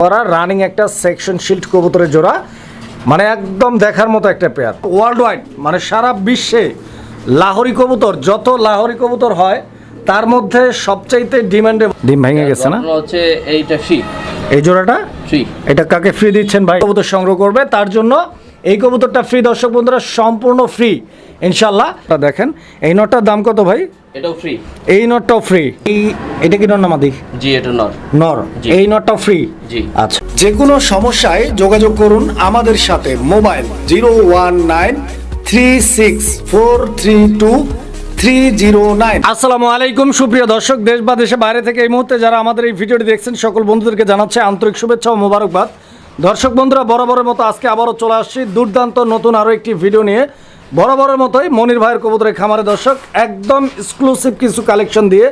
করা রানিং একটা section shield কবুতরের জোড়া। মানে একদম দেখার মতো একটা পেয়ার ওয়ার্ল্ড ওয়াইড মানে সারা বিশ্বে লাহোরি কবুতর যত লাহোরি কবুতর হয় তার মধ্যে সবচাইতে ডিমান্ডে ডিম ভেঙে গেছে না? হচ্ছে এইটা ফ্রি এই জোড়াটা? ফ্রি এটা কাকে ফ্রি দিচ্ছেন ভাই? কবুতর সংগ্রহ করবে তার জন্য এই কবুতরটা ফ্রি দর্শক বন্ধুরা সম্পূর্ণ ফ্রি ইনশাল্লাহ দেখেন এই নটটার দাম কত ভাই? এটাও ফ্রি এই নটটাও ফ্রি এই এটা কি নর নামাদি জি এটা নর। নর। এই নটটাও ফ্রি জি। আচ্ছা। যে কোনো সমস্যায় যোগাযোগ করুন আমাদের সাথে। Mobile zero one nine three six four three two আসসালামু আলাইকুম। সুপ্রিয় দর্শক দেশ বা দেশে বাইরে থেকে এই মুহূর্তে যারা আমাদের এই ভিডিওটি দেখছেন সকল বন্ধুদেরকে জানাচ্ছে আন্তরিক শুভেচ্ছা ও মোবারকবাদ। দর্শক বন্ধুরা বরাবরের মতো আজকে আবারও চলে আসছি। দুর্দান্ত নতুন আরও একটি ভিডিও নিয়ে। বরাবরের মতোই মনির ভাইয়ের কবুতরের খামারে দর্শক, একদম এক্সক্লুসিভ কিছু কালেকশন দিয়ে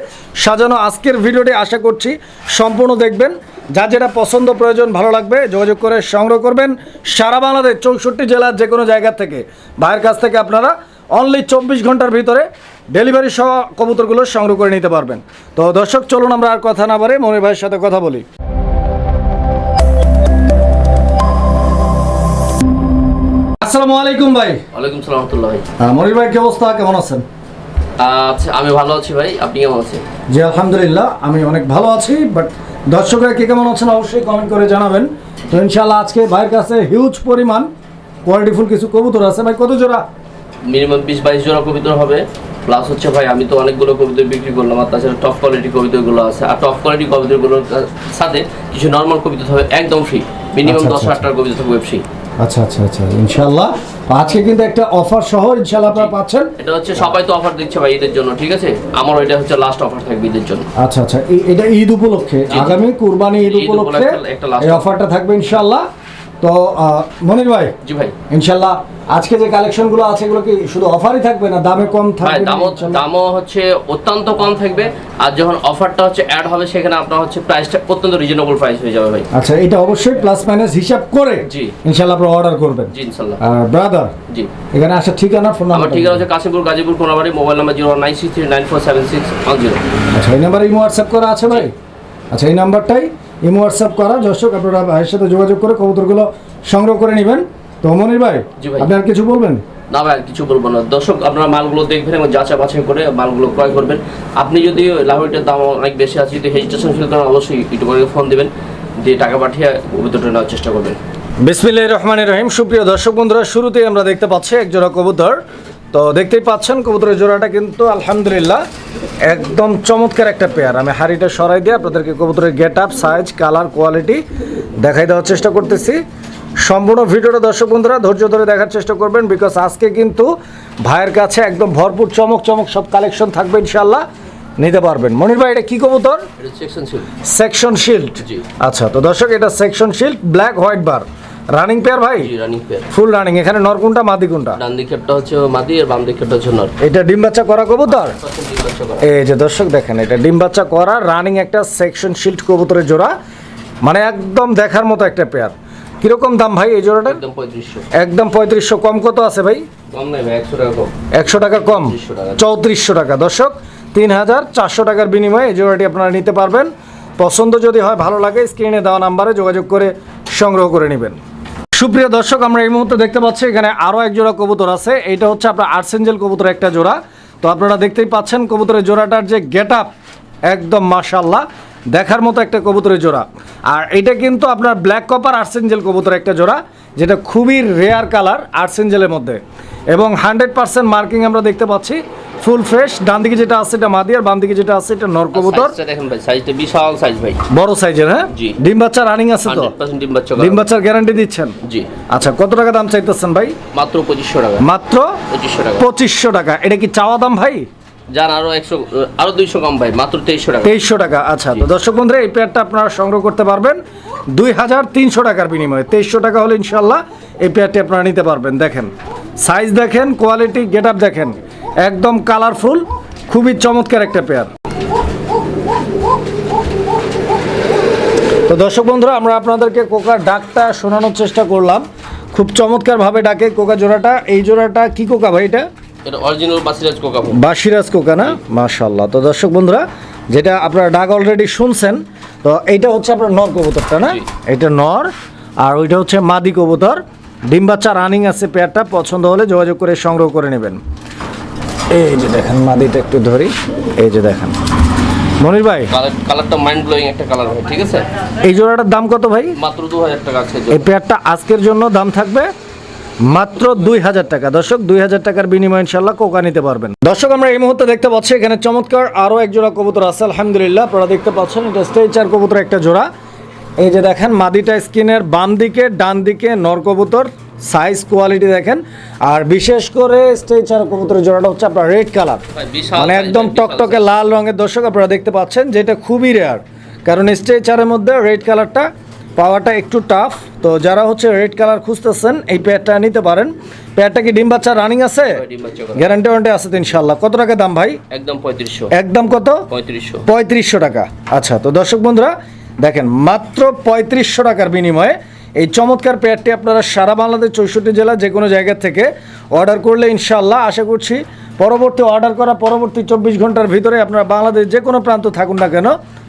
সাজানো আজকের ভিডিওটি আশা করছি সম্পূর্ণ দেখবেন। যা যেটা পছন্দ প্রয়োজন, ভালো লাগবে, যোগাযোগ করে সংগ্রহ করবেন সারা বাংলাদেশ, চৌষট্টি জেলার যে কোনো জায়গা থেকে। ভাইয়ের কাছ থেকে আপনারা অনলি চব্বিশ ঘণ্টার ভিতরে ডেলিভারি সহ কবুতরগুলো সংগ্রহ করে নিতে পারবেন। তো দর্শক, চলুন আমরা আর কথা না বারে মনির ভাইয়ের সাথে কথা বলি। আসসালামু আলাইকুম ভাই। ওয়ালাইকুম সালাম রহমতুল্লাহ ভাই। মনির ভাই কি অবস্থা? কেমন আছেন? আচ্ছা আমি ভালো আছি ভাই। আপনি কেমন আছেন? জি আলহামদুলিল্লাহ আমি অনেক ভালো আছি বাট দর্শকরা কে কেমন আছেন অবশ্যই কমেন্ট করে জানাবেন। তো ইনশাল্লাহ আজকে ভাইয়ের কাছে হিউজ পরিমাণ কোয়ালিটিফুল কিছু কবুতর আছে। ভাই কত জোড়া? মিনিমাম বিশ বাইশ জোড়া কবিতর হবে। প্লাস হচ্ছে ভাই আমি তো অনেকগুলো কবিতর বিক্রি করলাম আর তাছাড়া টপ কোয়ালিটি কবিতরগুলো আছে। আর টপ কোয়ালিটি কবিতরগুলোর সাথে কিছু নর্মাল কবিতা হবে একদম ফ্রি মিনিমাম আচ্ছা, দশ আচ্ছা, হাজার টাকার কবিতা থাকবে ফ্রি আচ্ছা আচ্ছা আচ্ছা ইনশাআল্লাহ। আজকে কিন্তু একটা অফার সহ ইনশাআল্লাহ আপনারা পাচ্ছেন। এটা হচ্ছে সবাই তো অফার দিচ্ছে ভাই ঈদের জন্য ঠিক আছে? আমার এটা হচ্ছে লাস্ট অফার থাকবে ঈদের জন্য। আচ্ছা আচ্ছা এটা ঈদ উপলক্ষে আগামী কুরবানি ঈদ উপলক্ষে এই। অফারটা থাকবে ইনশাল্লাহ তো মনির ভাই জি ভাই। ইনশাল্লাহ আজকে যে কালেকশনগুলো আছে এগুলো কি শুধু অফারই থাকবে না দামে কম থাকবে দামও দামও হচ্ছে অত্যন্ত কম থাকবে। আর যখন অফারটা হচ্ছে অ্যাড হবে সেখানে আপনার হচ্ছে প্রাইসটা অত্যন্ত রিজনেবল প্রাইস হয়ে যাবে ভাই। আচ্ছা এটা অবশ্যই প্লাস মাইনাস হিসাব করে জি। ইনশাল্লাহ আপনারা অর্ডার করবেন। জি ইনশাল্লাহ। আর ব্রাদার জি। এখানে আসার ঠিকানা ফোন আমার নাম্বার ঠিকানা হচ্ছে Kashimpur Gazipur Konabari mobile number zero nine six three nine four seven six one zero আচ্ছা এই নাম্বারে ইমো হোয়াটসঅ্যাপ করা আছে ভাই? আচ্ছা এই নাম্বারটাই ইমো হোয়াটসঅ্যাপ করা। দর্শক আপনারা ভাইয়ের সাথে যোগাযোগ করে কবুতরগুলো সংগ্রহ করে নেবেন। তো মনির ভাই জি ভাই। আপনি আর কিছু বলবেন? না ভাই কিছু বলব না। দর্শক আপনারা মালগুলো দেখবেন এবং যাচাই বাছাই করে মালগুলো ক্রয় করবেন। আপনি যদি লাহোরিটার দাম অনেক বেশি আছে যদি হেজিটেশন ফিল করেন অবশ্যই একটু করে ফোন দেবেন। দিয়ে টাকা পাঠিয়ে কবিতাটা নেওয়ার চেষ্টা করবেন। বিসমিল্লাহ রহমান রহিম। সুপ্রিয় দর্শক বন্ধুরা শুরুতেই আমরা দেখতে পাচ্ছি এক জোড়া কবুতর। তো দেখতেই পাচ্ছেন কবুতরের জোড়াটা কিন্তু আলহামদুলিল্লাহ একদম চমৎকার একটা পেয়ার আমি হাড়িটা সরাই দিয়ে আপনাদেরকে কবুতরের get up size colour quality দেখাই দেওয়ার চেষ্টা করতেছি। সম্পূর্ণ ভিডিওটা দর্শক বন্ধুরা ধৈর্য ধরে দেখার চেষ্টা করবেন বিকজ আজকে কিন্তু ভাইয়ের কাছে একদম ভরপুর চমক চমক সব কালেকশন থাকবে ইনশাল্লাহ নিতে পারবেন। মনির ভাই এটা কি কবুতর? সেকশন শিল্ড আচ্ছা তো দর্শক এটা section shield black white bar running pair ভাই? রানিং পেয়ার ফুল রানিং এখানে নর কোনটা মাদি কোনটা? ডান দিকেরটা হচ্ছে মাদি আর বাম দিকেরটা হচ্ছে নর। এটা ডিম বাচ্চা করা কবুতর। এই যে দর্শক দেখেন এটা ডিম বাচ্চা করা রানিং একটা সেকশন শিল্ড কবুতরের জোড়া। মানে একদম দেখার মতো একটা পেয়ার কীরকম দাম ভাই এই জোড়াটা একদম পঁয়ত্রিশশো। একদম পঁয়ত্রিশশো। কম কত আছে ভাই? কম নেই ভাই একশো টাকা কম। একশো টাকা কম? 3400 টাকা। চৌত্রিশশো টাকা। দর্শক তিন হাজার চারশো টাকার বিনিময়ে এই জোড়াটি আপনারা নিতে পারবেন। পছন্দ যদি হয় ভালো লাগে স্ক্রিনে দেওয়া নাম্বারে যোগাযোগ করে সংগ্রহ করে নেবেন। সুপ্রিয় দর্শক, আমরা এই মুহূর্তে দেখতে পাচ্ছি এখানে আরও এক জোড়া কবুতর আছে। এইটা হচ্ছে আপনার আর্সেঞ্জেল কবুতর একটা জোড়া। তো আপনারা দেখতেই পাচ্ছেন কবুতরের জোড়াটার যে গেট আপ একদম মাশাল্লাহ দেখার মতো একটা কবুতরের জোড়া। আর এটা কিন্তু আপনার ব্ল্যাক কপার আর্সেঞ্জেল কবুতর একটা জোড়া, যেটা খুবই রেয়ার কালার আর্সেঞ্জেলের মধ্যে। এবং হান্ড্রেড পার্সেন্ট মার্কিং আমরা দেখতে পাচ্ছি। Full fresh. ডান দিকে যেটা আছে এটা মাদি আর বাম দিকে যেটা আছে এটা নর কবুতর। দেখেন ভাই সাইজটা বিশাল সাইজ ভাই। বড় সাইজের হ্যাঁ? জি। ডিম বাচ্চা রানিং আছে তো? হান্ড্রেড পার্সেন্ট ডিম বাচ্চা ডিম বাচ্চার গ্যারান্টি দিচ্ছেন? জি। আচ্ছা কত টাকা দাম চাইতেছেন ভাই? মাত্র পঁচিশশো টাকা। মাত্র পঁচিশশো টাকা। পঁচিশশো টাকা। এটা কি চাওয়া দাম ভাই? যান আরও একশো আরও দুইশো কম ভাই মাত্র তেইশশো টাকা। তেইশশো টাকা আচ্ছা। তো দর্শক বন্ধুরা এই পেয়ারটা আপনারা সংগ্রহ করতে পারবেন দুই হাজার তিনশো টাকার বিনিময়ে। তেইশশো টাকা হলে ইনশাল্লাহ এই পেয়ারটি আপনারা নিতে পারবেন। দেখেন সাইজ দেখেন কোয়ালিটি গেট আপ দেখেন। একদম কালারফুল খুবই চমৎকার একটা পেয়ার তো দর্শক বন্ধুরা আমরা আপনাদেরকে কোকার ডাকটা শোনানোর চেষ্টা করলাম। খুব চমৎকারভাবে ডাকে কোকা জোড়াটা। এই জোড়াটা কি কোকা ভাই এটা? অরিজিনাল বাসিরাজ কোকা বাসিরাজ কোকা না? মাশাল্লাহ তো দর্শক বন্ধুরা যেটা আপনারা ডাক অলরেডি শুনছেন তো এইটা হচ্ছে আপনার নর কবুতরটা না? এটা নর আর ওইটা হচ্ছে মাদি কবুতর। ডিম বাচ্চা রানিং আছে পেয়ারটা পছন্দ হলে যোগাযোগ করে সংগ্রহ করে নেবেন। এই যে দেখেন মাদিটা একটু ধরি। এই যে দেখেন। মনির ভাই কালারটা মাইন্ড ব্লোয়িং একটা কালার ভাই ঠিক আছে? এই জোড়াটার দাম কত ভাই? মাত্র দু হাজার টাকা আছে এই পেয়ারটা আজকের জন্য দাম থাকবে মাত্র দুই হাজার টাকা। দর্শক দুই হাজার টাকার বিনিময়ে ইনশাল্লাহ কোকা নিতে পারবেন। দর্শক আমরা এই মুহূর্তে দেখতে পাচ্ছি এখানে চমৎকার আরও এক জোড়া কবুতর আছে আলহামদুলিল্লাহ। আপনারা দেখতে পাচ্ছেন এটা স্টেচার কবুতর একটা জোড়া। এই যে দেখেন মাদিটা স্কিনের বাম দিকে ডান দিকে নর কবুতর সাইজ কোয়ালিটি দেখেন। আর বিশেষ করে স্টেচার কবুতরের জোড়াটা হচ্ছে আপনার রেড কালার মানে একদম টকটকে লাল রঙের দর্শক আপনারা দেখতে পাচ্ছেন যেটা খুবই রেয়ার কারণ স্ট্রেচারের মধ্যে রেড কালারটা পাওয়াটা একটু টাফ তো যারা হচ্ছে রেড কালার খুঁজতেছেন এই প্যাডটা নিতে পারেন। প্যাডটা কি ডিম বাচ্চা রানিং আছে। গ্যারান্টি ওয়ারেন্টি আছে তো ইনশাল্লাহ কত টাকা দাম ভাই? একদম পঁয়ত্রিশশো। একদম কত? পঁয়ত্রিশশো। পঁয়ত্রিশশো টাকা। আচ্ছা তো দর্শক বন্ধুরা দেখেন, মাত্র পঁয়ত্রিশশো টাকার বিনিময়ে এই চমৎকার প্যাডটি আপনারা সারা বাংলাদেশ চৌষট্টি জেলা যে কোনো জায়গা থেকে অর্ডার করলে ইনশাল্লাহ আশা করছি পরবর্তী অর্ডার করা পরবর্তী চব্বিশ ঘণ্টার ভিতরে আপনারা বাংলাদেশ যে কোনো প্রান্ত থাকুন না কেন,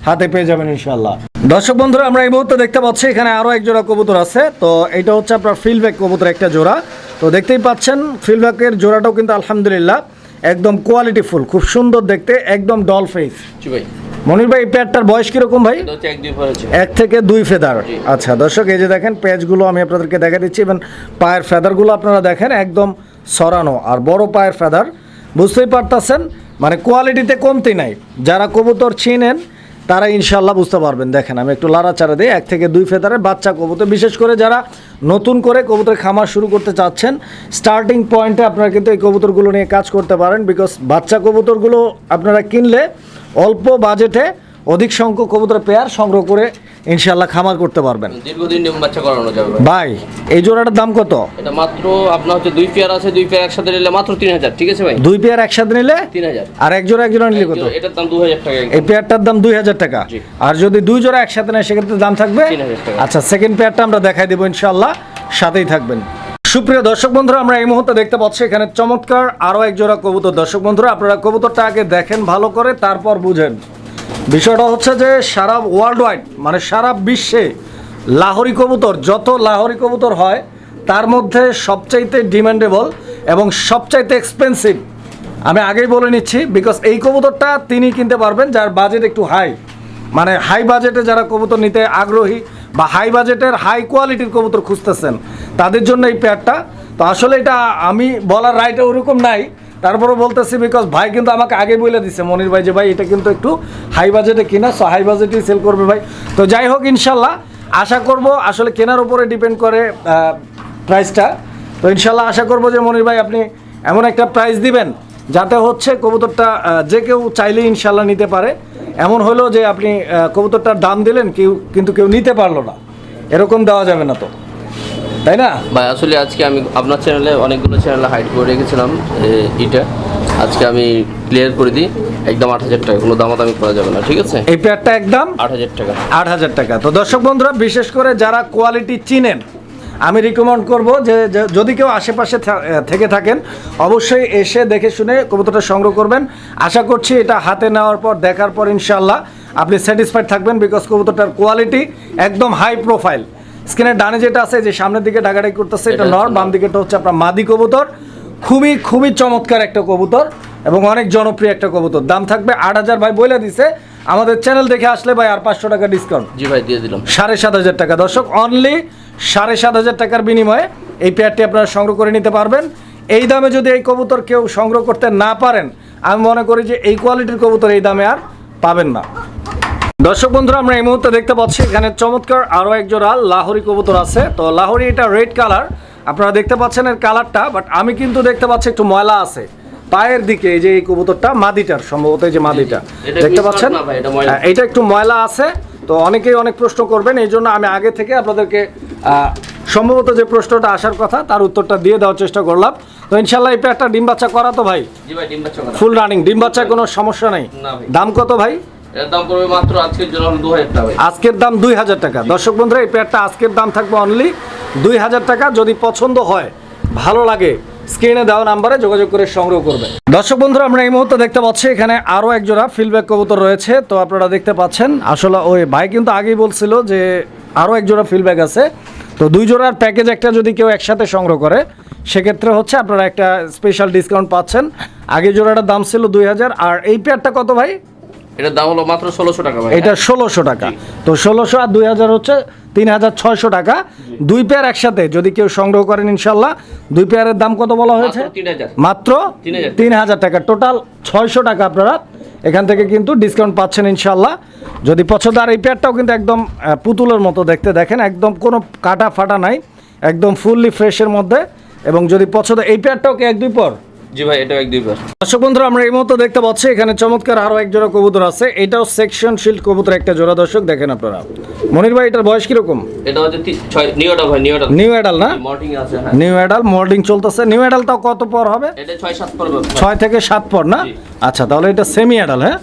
হাতে পেয়ে যাবেন ইনশাল্লাহ দর্শক বন্ধুরা, আমরা এই মুহূর্তে দেখতে পাচ্ছি এখানে আরও এক জোড়া কবুতর আছে। তো এটা হচ্ছে আপনার ফিল্ডব্যাক কবুতর একটা জোড়া। তো দেখতেই পাচ্ছেন ফিল্ডব্যাকের জোড়াটাও কিন্তু আলহামদুলিল্লাহ। একদম কোয়ালিটি ফুল খুব সুন্দর দেখতে একদম ডল ফেস ভাই। মনির ভাই এই প্যাডটার বয়স কীরকম ভাই? এক থেকে দুই ফেদার। আচ্ছা দর্শক এই যে দেখেন প্যাচগুলো আমি আপনাদেরকে দেখা দিচ্ছি এবং পায়ের ফেদারগুলো আপনারা দেখেন একদম সরানো আর বড় পায়ের ফেদার। বুঝতেই পারতাছেন মানে কোয়ালিটিতে কমতি নাই। যারা কবুতর চিনেন তারা ইনশাল্লাহ বুঝতে পারবেন। দেখেন, আমি একটু লাড়াচাড়া দিই। এক থেকে দুই ফেদারের বাচ্চা কবুতর, বিশেষ করে যারা নতুন করে কবুতর খামার শুরু করতে চাচ্ছেন স্টার্টিং পয়েন্টে আপনারা কিন্তু এই কবুতরগুলো নিয়ে কাজ করতে পারেন বিকজ বাচ্চা কবুতরগুলো আপনারা কিনলে অল্প বাজেটে অধিক সংখ্যক কবুতর পেয়ার সংগ্রহ করে ইনশাল্লাহ খামার করতে পারবেন। দীর্ঘদিন ডিম বাচ্চা করানো যাবে ভাই। এই জোড়াটার দাম কত? এটা মাত্র আপনার হচ্ছে দুই পেয়ার আছে দুই পেয়ার একসাথে নিলে মাত্র তিন হাজার ঠিক আছে ভাই? দুই পেয়ার একসাথে নিলে? তিন হাজার। আর এক জোড়া এক জোড়া নিলে কত? এটার দাম দু হাজার টাকা এই পেয়ারটার দাম দুই হাজার টাকা। আর যদি দুই জোড়া একসাথে নেয় সেক্ষেত্রে দাম থাকবে 3000 টাকা। আচ্ছা সেকেন্ড পেয়ারটা আমরা দেখাই দেবো ইনশাল্লাহ সাথেই থাকবেন। সুপ্রিয় দর্শক বন্ধুরা আমরা এই মুহূর্তে দেখতে পাচ্ছি এখানে চমৎকার আরও এক জোড়া কবুতর। দর্শক বন্ধুরা আপনারা কবুতরটা আগে দেখেন ভালো করে তারপর বুঝেন। বিষয়টা হচ্ছে যে সারা ওয়ার্ল্ড ওয়াইড মানে সারা বিশ্বে লাহোরি কবুতর, যত লাহোরি কবুতর হয়, তার মধ্যে সবচাইতে ডিমান্ডেবল এবং সবচাইতে এক্সপেন্সিভ আমি আগেই বলে নিচ্ছি বিকজ এই কবুতরটা তিনি কিনতে পারবেন যার বাজেট একটু হাই মানে হাই বাজেটে যারা কবুতর নিতে আগ্রহী বা হাই বাজেটের হাই কোয়ালিটির কবুতর খুঁজতেছেন, তাদের জন্য এই পেয়ারটা তো আসলে এটা আমি বলার রাইট ওরকম নাই তারপরে বলতেছি বিকজ ভাই কিন্তু আমাকে আগে বলে দিছে, মনির ভাই যে, ভাই, এটা কিন্তু একটু হাই বাজেটে কিনা সো হাই বাজেটেই সেল করবে ভাই। তো যাই হোক, ইনশাল্লাহ আশা করব, আসলে কেনার উপরে ডিপেন্ড করে প্রাইসটা তো ইনশাল্লাহ আশা করব যে, মনির ভাই, আপনি এমন একটা প্রাইস দিবেন, যাতে হচ্ছে কবুতরটা যে কেউ চাইলে ইনশাল্লাহ নিতে পারে। এমন হলো যে, আপনি কবুতরটার দাম দিলেন, কেউ, কিন্তু কেউ নিতে পারল না। এরকম দেওয়া যাবে না তো। তাই না? ভাই আসলে আজকে আমি আপনার চ্যানেলে অনেকগুলো চ্যানেলে হাইড করে রেখেছিলাম এটা। আজকে আমি ক্লিয়ার করে দিই একদম আট হাজার টাকা কোনো দামাদামি করা যাবে না ঠিক আছে? এই পেয়ারটা একদম? আট হাজার টাকা। আট হাজার টাকা। তো দর্শক বন্ধুরা বিশেষ করে যারা কোয়ালিটি চিনেন আমি রিকমেন্ড করব যে যদি কেউ আশেপাশে থেকে থাকেন অবশ্যই এসে দেখে শুনে কবুতরটা সংগ্রহ করবেন। আশা করছি এটা হাতে নেওয়ার পর দেখার পর ইনশাল্লাহ আপনি স্যাটিসফাইড থাকবেন বিকজ কবুতরটার কোয়ালিটি একদম হাই প্রোফাইল স্ক্রিনের ডানে যেটা আছে যে সামনের দিকে ডাকাডাকি করতেছে এটা নর বাম দিকেটা হচ্ছে আপনার মাদি কবুতর। খুবই খুবই চমৎকার একটা কবুতর এবং অনেক জনপ্রিয় একটা কবুতর। দাম থাকবে আট হাজার ভাই বলে দিছে। আমাদের চ্যানেল দেখে আসলে ভাই আর পাঁচশো টাকা ডিসকাউন্ট জি ভাই দিয়ে দিলাম। সাড়ে সাত হাজার টাকা। দর্শক অনলি সাড়ে সাত হাজার টাকার বিনিময়ে এই পেয়ারটি আপনারা সংগ্রহ করে নিতে পারবেন। এই দামে যদি এই কবুতর কেউ সংগ্রহ করতে না পারেন আমি মনে করি যে এই কোয়ালিটির কবুতর এই দামে আর পাবেন না। দর্শক বন্ধুরা আমরা এই মুহূর্তে দেখতে পাচ্ছি এখানে চমৎকার আরও এক জোড়া লাহোরি কবুতর আছে। তো লাহোরি এটা রেড কালার আপনারা দেখতে পাচ্ছেন এর কালারটা বাট আমি কিন্তু দেখতে পাচ্ছি একটু ময়লা আছে। পায়ের দিকে এই যে এই কবুতরটা মাদিটার সম্ভবত এই যে মাদিটা। দেখতে পাচ্ছেন? এটা। হ্যাঁ, এটা একটু ময়লা আছে। তো অনেকেই অনেক প্রশ্ন করবেন এই জন্য আমি আগে থেকে আপনাদেরকে আহ, সম্ভবত যে প্রশ্নটা আসার কথা তার উত্তরটা দিয়ে দেওয়ার চেষ্টা করলাম। তো ইনশাল্লাহ এই পেয়ারটা ডিম বাচ্চা করা তো ভাই? ডিম বাচ্চা ফুল রানিং ডিম বাচ্চার কোনো সমস্যা নেই। দাম কত ভাই? আজকের দাম দুই হাজার টাকা। দর্শক বন্ধুরা, এই পেয়ারটা আজকের দাম থাকবে অনলি দুই হাজার টাকা। যদি পছন্দ হয়, ভালো লাগে স্ক্রিনে দেওয়া নাম্বারে যোগাযোগ করে সংগ্রহ করবেন দর্শক বন্ধুরা, আমরা এই মুহূর্তে দেখতে পাচ্ছি, এখানে আরও এক জোড়া ফিল্ডব্যাক কবুতর রয়েছে। তো আপনারা দেখতে পাচ্ছেন, আসলে ওই ভাই কিন্তু আগেই বলছিল যে আরও এক জোড়া ফিল্ডব্যাক আছে। তো দুই জোড়ার প্যাকেজ একটা যদি কেউ একসাথে সংগ্রহ করে, সেক্ষেত্রে হচ্ছে আপনারা একটা স্পেশাল ডিসকাউন্ট পাচ্ছেন। আগে জোড়াটার দাম ছিল দুই হাজার। আর এই পেয়ারটা কত ভাই? এটার দাম হলো মাত্র ষোলোশো টাকা ভাই। এটা ষোলোশো টাকা। তো ষোলোশো আর দুই হাজার হচ্ছে তিন হাজার ছয়শো টাকা। দুই পেয়ার একসাথে যদি কেউ সংগ্রহ করেন ইনশাল্লাহ দুই পেয়ারের দাম কত বলা হয়েছে? মাত্র তিন হাজার টাকা। টোটাল ছয়শো টাকা আপনারা এখান থেকে কিন্তু ডিসকাউন্ট পাচ্ছেন ইনশাল্লাহ। যদি পছন্দ আর এই পেয়ারটাও কিন্তু একদম পুতুলের মতো দেখতে দেখেন একদম কোনো কাটা ফাটা নাই একদম ফুললি ফ্রেশের মধ্যে। এবং যদি পছন্দ এই পেয়ারটাও কি এক দুই পর? জি ভাই এটা এক দুইবার দর্শক বন্ধুরা আমরা এই মুহূর্তে দেখতে পাচ্ছি এখানে চমৎকার আরও এক জোড়া কবুতর আছে। এটাও সেকশন শিল্ড কবুতর একটা জোড়া দর্শক দেখেন আপনারা। মনির ভাই এটার বয়স কীরকম? এটা হচ্ছে ছয় নিউটা ভাই নিউটা নিউ অ্যাডাল না? মর্টিং আছে হ্যাঁ। নিউ অ্যাডাল মোল্ডিং চলতেছে। নিউ অ্যাডাল তাও কত পর হবে? এটা ছয় সাত পড়বে ছয় থেকে সাত পর না? আচ্ছা তাহলে এটা সেমি অ্যাডাল হ্যাঁ?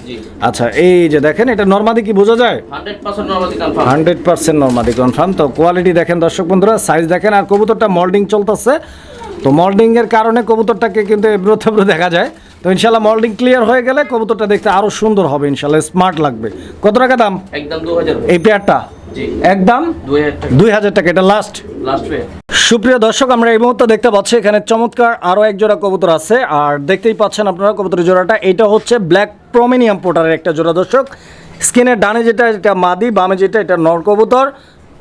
আচ্ছা এই যে দেখেন এটা নর্মাদি কি বোঝা যায়? Hundred percent normally confirm hundred percent নর্মাদি কনফার্ম তো কোয়ালিটি দেখেন দর্শক বন্ধুরা সাইজ দেখেন আর কবুতরটা মল্ডিং চলতেছে। তো মল্ডিং এর কারণে কবুতরটাকে কিন্তু এব্রো থেব্রো দেখা যায়। তো ইনশাল্লাহ মল্ডিং ক্লিয়ার হয়ে গেলে কবুতরটা দেখতে আরও সুন্দর হবে ইনশাল্লাহ স্মার্ট লাগবে। কত টাকা দাম? একদম দু হাজার এই পেয়ারটা একদম? দুই হাজার টাকা। দুই হাজার টাকা এটা লাস্ট লাস্ট সুপ্রিয় দর্শক আমরা এই মুহূর্তে দেখতে পাচ্ছি এখানে চমৎকার আরও এক জোড়া কবুতর আছে। আর দেখতেই পাচ্ছেন আপনারা কবুতরের জোড়াটা। এটা হচ্ছে ব্ল্যাক প্রমিনিয়াম পোটারের একটা জোড়া দর্শক। স্কিনের ডানে যেটা এটা মাদি বামে যেটা এটা নর কবুতর।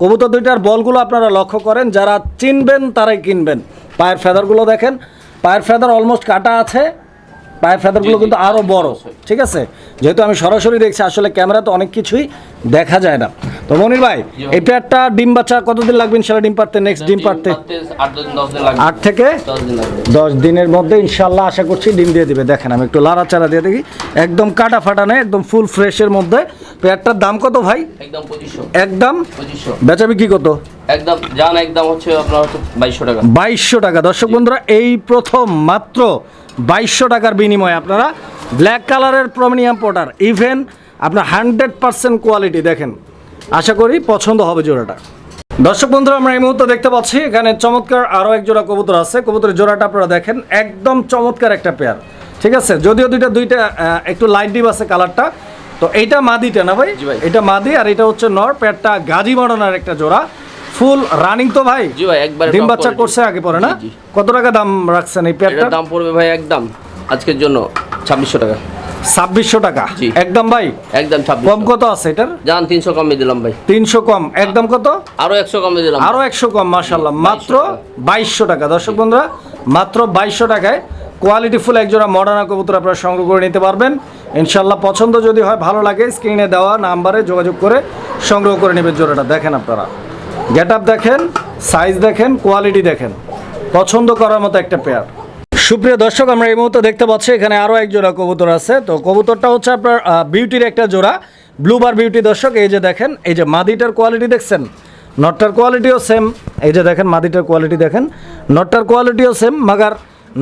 কবুতর দুইটার বলগুলো আপনারা লক্ষ্য করেন যারা চিনবেন তারাই কিনবেন। পায়ের ফেদারগুলো দেখেন। পায়ের ফেদার অলমোস্ট কাটা আছে। পায়ের ফেদারগুলো কিন্তু আরও বড় ঠিক আছে? যেহেতু আমি সরাসরি দেখছি আসলে ক্যামেরাতে অনেক কিছুই দেখা যায় না। তো মনির ভাই। এই পেয়ারটা ডিম বাচ্চা কতদিন লাগবে ইনশাল্লাহ ডিম পারতে নেক্সট ডিম পারতে আট থেকে দশ দিনের মধ্যে ইনশাল্লাহ আশা করছি ডিম দিয়ে দিবে। দেখেন আমি একটু লাড়াচাড়া দিয়ে দেখি। একদম কাটা ফাটা নেই একদম ফুল ফ্রেশের মধ্যে। পেয়ারটার দাম কত ভাই? একদম বেচাবি কি কত? একদম একদম হচ্ছে আপনার হচ্ছে বাইশশো টাকা। বাইশশো টাকা। দর্শক বন্ধুরা এই প্রথম মাত্র বাইশশো টাকার বিনিময়ে আপনারা ব্ল্যাক কালারের প্রমিনিয়াম পোটার ইভেন আপনার হান্ড্রেড পার্সেন্ট কোয়ালিটি দেখেন। আশা করি পছন্দ হবে জোড়াটা। দর্শক বন্ধুরা আমরা এই মুহূর্তে দেখতে পাচ্ছি এখানে চমৎকার আরও এক জোড়া কবুতর আছে। কবুতরের জোড়াটা আপনারা দেখেন একদম চমৎকার একটা পেয়ার ঠিক আছে? যদিও দুইটা দুইটা একটু লাইট ডিপ আছে কালারটা তো এইটা মাদিটা না ভাই। এটা মাদি আর এটা হচ্ছে নর পেয়ারটা গাজী মডার্নার একটা জোড়া। ফুল রানিং তো ভাই? জি ভাই একবার ডিম বাচ্চা করছে আগে পরে না। কত টাকা দাম রাখছেন এই পেয়ারটা দাম পড়বে ভাই একদম আজকের জন্য ছাব্বিশশো টাকা। ছাব্বিশশো টাকা? জি। একদম ভাই? একদম কম কত আছে এটার? যান তিনশো কমে দিলাম ভাই। তিনশো কম। একদম কত? আরও একশো কমে দিলাম। আরও একশো কম মার্শাল্লাহ মাত্র বাইশশো টাকা। দর্শক বন্ধুরা মাত্র বাইশশো টাকায় কোয়ালিটি ফুল একজোড়া মডার্না কবুতর আপনারা সংগ্রহ করে নিতে পারবেন। ইনশাল্লাহ পছন্দ যদি হয় ভালো লাগে স্ক্রিনে দেওয়া নাম্বারে যোগাযোগ করে সংগ্রহ করে নেবেন জোড়াটা। দেখেন আপনারা। গেট আপ দেখেন, সাইজ দেখেন, কোয়ালিটি দেখেন। পছন্দ করার মতো একটা পেয়ার সুপ্রিয় দর্শক, আমরা এই মুহূর্তে দেখতে পাচ্ছি, এখানে আরও এক জোড়া কবুতর আছে। তো কবুতরটা হচ্ছে আপনার বিউটির একটা জোড়া। ব্লুবার বিউটি দর্শক, এই যে দেখেন, এই যে মাদিটার কোয়ালিটি দেখছেন? নটটার কোয়ালিটিও সেম এই যে দেখেন, মাদিটার কোয়ালিটি দেখেন। নটটার কোয়ালিটিও সেম মাগার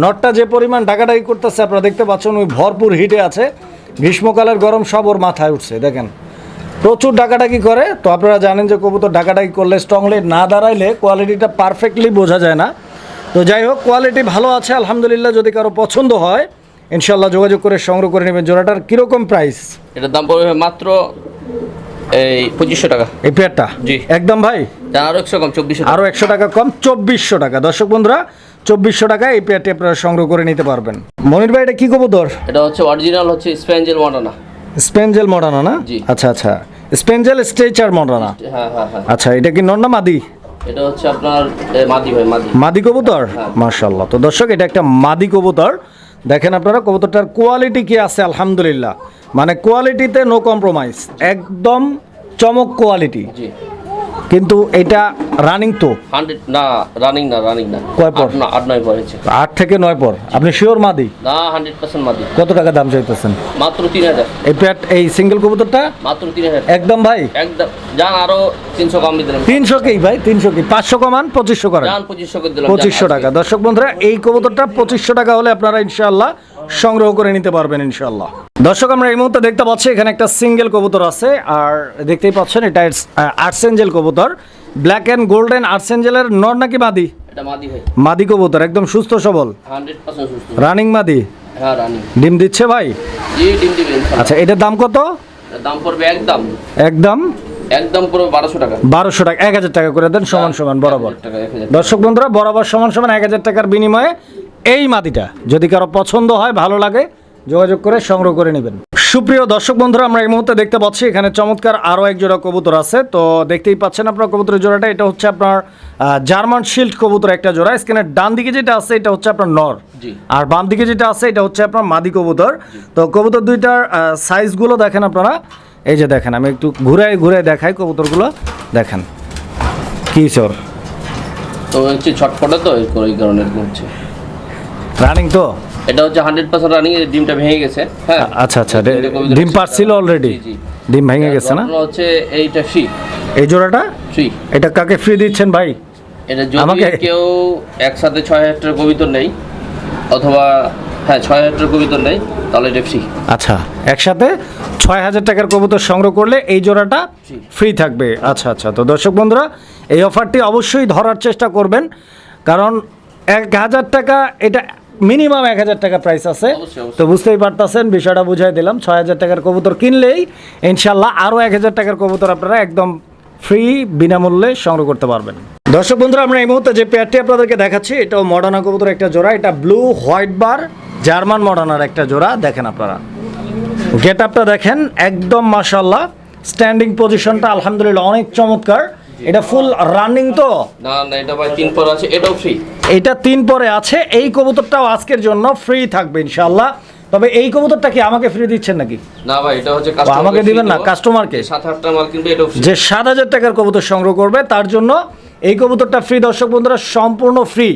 নটটা যে পরিমাণ ডাকাডাকি করতেছে, আপনারা দেখতে পাচ্ছেন, ওই ভরপুর হিটে আছে। গ্রীষ্মকালের গরম সব ওর মাথায় উঠছে, দেখেন। প্রচুর ডাকাডাকি করে। তো আপনারা জানেন যে কবুতর ডাকাডাকি করলে স্ট্রংলি না দাঁড়াইলে কোয়ালিটিটা পারফেক্টলি বোঝা যায় না। তো যাই হোক কোয়ালিটি ভালো আছে আলহামদুলিল্লাহ যদি কারও পছন্দ হয় ইনশাল্লাহ যোগাযোগ করে সংগ্রহ করে নেবেন জোড়াটার। কীরকম প্রাইস এটার দাম পড়বে মাত্র এই পঁচিশশো টাকা। এই পেয়ারটা জি। একদম ভাই? যান আরও একশো কম চব্বিশশো আরও একশো টাকা কম চব্বিশশো টাকা। দর্শক বন্ধুরা চব্বিশশো টাকা এই পেয়ারটি আপনারা সংগ্রহ করে নিতে পারবেন। মনির ভাই এটা কী কবুতর? এটা হচ্ছে অরিজিনাল হচ্ছে স্প্যাঞ্জেল মডানা স্পেঞ্জেল মডানা না? জি। আচ্ছা আচ্ছা। স্পেঞ্জেল স্ট্রেচার মরানা। হ্যাঁ হ্যাঁ হ্যাঁ। আচ্ছা এটা কি নন্না মাদি? এটা হচ্ছে আপনার মাদি ভাই মাদি। মাদি কবুতর? মাশাআল্লাহ। তো দর্শক এটা একটা মাদি কবুতর। দেখেন আপনারা কবুতরটার কোয়ালিটি কি আছে? আলহামদুলিল্লাহ। মানে কোয়ালিটিতে নো কম্প্রোমাইজ একদম চমক কোয়ালিটি জি। কিন্তু এটা রানিং তো? হান্ড্রেড না রানিং না রানিং না। কয় পর? না আট নয় পর হয়েছে। আট থেকে নয় পর? আপনি শিওর মাদি? না হান্ড্রেড পার্সেন্ট মাদি। কত টাকা দাম চাইতেছেন? মাত্র তিন হাজার। এই প্যাট এই সিঙ্গেল কবুতরটা? মাত্র তিন হাজার। একদম ভাই? একদম যান আরও তিনশো কম দিলাম তিনশো কি ভাই? তিনশো কি? পাঁচশো কমান পঁচিশশো করেন। পঁচিশশো পঁচিশশো টাকা। দর্শক বন্ধুরা এই কবুতরটা পঁচিশশো টাকা হলে আপনারা ইনশাআল্লাহ সংগ্রহ করে নিতে পারবেন ইনশাল্লাহ দর্শক আমরা এই মুহূর্তে দেখতে পাচ্ছি এখানে একটা সিঙ্গেল কবুতর আছে আর দেখতেই পাচ্ছেন এটা আর্সেঞ্জেল কবুতর। ব্ল্যাক অ্যান্ড গোল্ডেন আর্সেঞ্জেলের নর নাকি মাদি? মাদি কবুতর একদম সুস্থ সবল। রানিং মাদি? হ্যাঁ ডিম দিচ্ছে ভাই? আচ্ছা এটার দাম কত? দাম পড়বে একদম। একদম? একদম পুরো বারোশো টাকা। বারোশো টাকা এক হাজার টাকা করে দেন সমান সমান বরাবর। দর্শক বন্ধুরা বরাবর সমান সমান এক হাজার টাকার বিনিময়ে এই মাটিটা যদি কারও পছন্দ হয় ভালো লাগে যোগাযোগ করে সংগ্রহ করে নেবেন। সুপ্রিয় দর্শক বন্ধুরা আমরা এই মুহূর্তে দেখতে পাচ্ছি এখানে চমৎকার আরও এক জোড়া কবুতর আছে। তো দেখতেই পাচ্ছেন আপনার কবুতরের জোড়াটা এটা হচ্ছে আপনার জার্মান শিল্ড কবুতর একটা জোড়া। স্ক্রিনের ডান দিকে যেটা আছে এটা হচ্ছে আপনার নর। আর বাম দিকে যেটা আছে এটা হচ্ছে আপনার মাদি কবুতর। তো কবুতর দুইটার সাইজগুলো দেখেন আপনারা। এই যে দেখেন আমি একটু ঘুরে ঘুরে দেখাই কবুতরগুলো। দেখেন কি চোর। তো হচ্ছে ছটফটে তো এই কারণে হচ্ছে রানিং তো? এটা হচ্ছে হান্ড্রেড পার্সেন্ট রানিং ডিমটা ভেঙে গেছে হ্যাঁ। আচ্ছা আচ্ছা ডিম পারছিল অলরেডি। ডিম ভেঙে গেছে না? হচ্ছে এইটা ফ্রি এই জোড়াটা? ফ্রি এটা কাকে ফ্রি দিচ্ছেন ভাই? এটা যদি আমাকে- কেউ একসাথে ছয় হাজার কবিতর নেই অথবা হ্যাঁ ছয় হাজার কবিতর নেই তাহলে এটা ফ্রি আচ্ছা একসাথে ছয় হাজার টাকার কবুতর সংগ্রহ করলে এই জোড়াটা। ফ্রি থাকবে। আচ্ছা আচ্ছা তো দর্শক বন্ধুরা এই অফারটি অবশ্যই ধরার চেষ্টা করবেন কারণ এক হাজার টাকা এটা মিনিমাম এক হাজার টাকা প্রাইস আছে। তো বুঝতেই পারতেছেন বিষয়টা বুঝাই দিলাম ছয় হাজার টাকার কবুতর কিনলেই ইনশাল্লাহ আরও এক হাজার টাকার কবুতর আপনারা একদম ফ্রি বিনামূল্যে সংগ্রহ করতে পারবেন। দর্শক বন্ধুরা আমরা এই মুহূর্তে যে পেয়ারটি আপনাদেরকে দেখাচ্ছি এটাও মডার্না কবুতর একটা জোড়া এটা blue white bar German Modena একটা জোড়া দেখেন আপনারা। গেট আপটা দেখেন একদম মাশাল্লাহ স্ট্যান্ডিং পজিশনটা আলহামদুলিল্লাহ অনেক চমৎকার। এটা ফুল রানিং তো? না না এটা ভাই তিন পর আছে এটাও ফ্রি এটা তিন পরে আছে এই কবুতরটাও আজকের জন্য ফ্রি থাকবে ইনশাল্লাহ তবে এই কবুতরটা কি আমাকে ফ্রি দিচ্ছেন নাকি? না ভাই এটা হচ্ছে ও, আমাকে দিবেন না, কাস্টমারকে? সাত আটটা মাল কিনবে এটাও ফ্রি যে সাত হাজার টাকার কবুতর সংগ্রহ করবে তার জন্য এই কবুতরটা ফ্রি দর্শক বন্ধুরা সম্পূর্ণ ফ্রি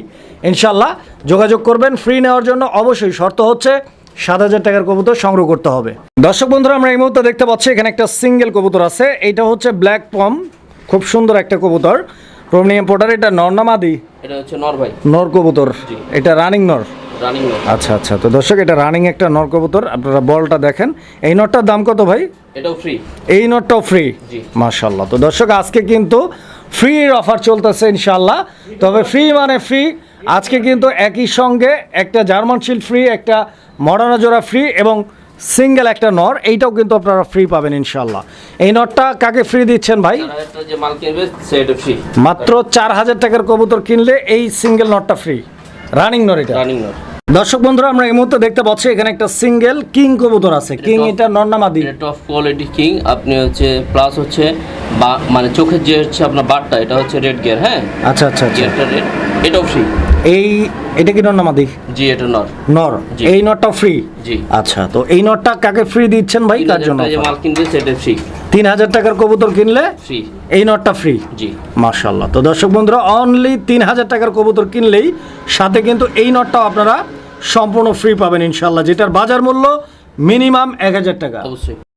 ইনশাল্লাহ যোগাযোগ করবেন ফ্রি নেওয়ার জন্য অবশ্যই শর্ত হচ্ছে সাত হাজার টাকার কবুতর সংগ্রহ করতে হবে। দর্শক বন্ধুরা আমরা এই মুহূর্তে দেখতে পাচ্ছি এখানে একটা সিঙ্গেল কবুতর আছে এটা হচ্ছে ব্ল্যাক পম খুব সুন্দর একটা কবুতর। প্রমিনিয়াম পোটার এটা নর না মাদি? এটা হচ্ছে নর ভাই। নর কবুতর। এটা রানিং নর? রানিং নর। আচ্ছা আচ্ছা। তো দর্শক এটা রানিং একটা নর কবুতর। আপনারা বলটা দেখেন। এই নটটার দাম কত ভাই? এটাও ফ্রি এই নোটটাও ফ্রি জি। মাশাল্লাহ তো দর্শক আজকে কিন্তু ফ্রির অফার চলতেছে ইনশাল্লাহ তবে ফ্রি মানে ফ্রি আজকে কিন্তু একই সঙ্গে একটা জার্মান শিল্ড ফ্রি একটা মডার্না জোড়া ফ্রি এবং সিঙ্গেল একটা নর এইটাও কিন্তু আপনারা ফ্রি পাবেন ইনশাল্লাহ এই নটটা কাকে ফ্রি দিচ্ছেন ভাই? মাত্র চার হাজার টাকার কবুতর কিনলে এই সিঙ্গেল নটটা ফ্রি রানিং নর এটা। রানিং নর। দর্শক বন্ধুরা আমরা এই মুহূর্তে দেখতে পাচ্ছি এখানে একটা সিঙ্গেল কিং কবুতর আছে। কিং এটা নর্নামাদি এটা টপ কোয়ালিটি কিং। আপনি হচ্ছে প্লাস হচ্ছে মানে চোখের যে হচ্ছে আপনার বারটা এটা হচ্ছে রেড গিয়ার হ্যাঁ? আচ্ছা আচ্ছা আচ্ছা। গিয়ারটা রেড এটাও ফ্রি এই এটা কি নর্নামাদি জি এটা নর। নর? এই নটটা ফ্রি জি। আচ্ছা তো এই নটটা কাকে ফ্রি দিচ্ছেন ভাই? কার জন্য যে মাল কিনবে সেটা ফ্রি তিন হাজার টাকার কবুতর কিনলে ফ্রি এই নটটা ফ্রি জি। মার্শাল্লাহ তো দর্শক বন্ধুরা অনলি তিন হাজার টাকার কবুতর কিনলেই সাথে কিন্তু এই নটটাও আপনারা সম্পূর্ণ ফ্রি পাবেন ইনশাল্লাহ যেটার বাজার মূল্য মিনিমাম এক হাজার টাকা। অবশ্যই।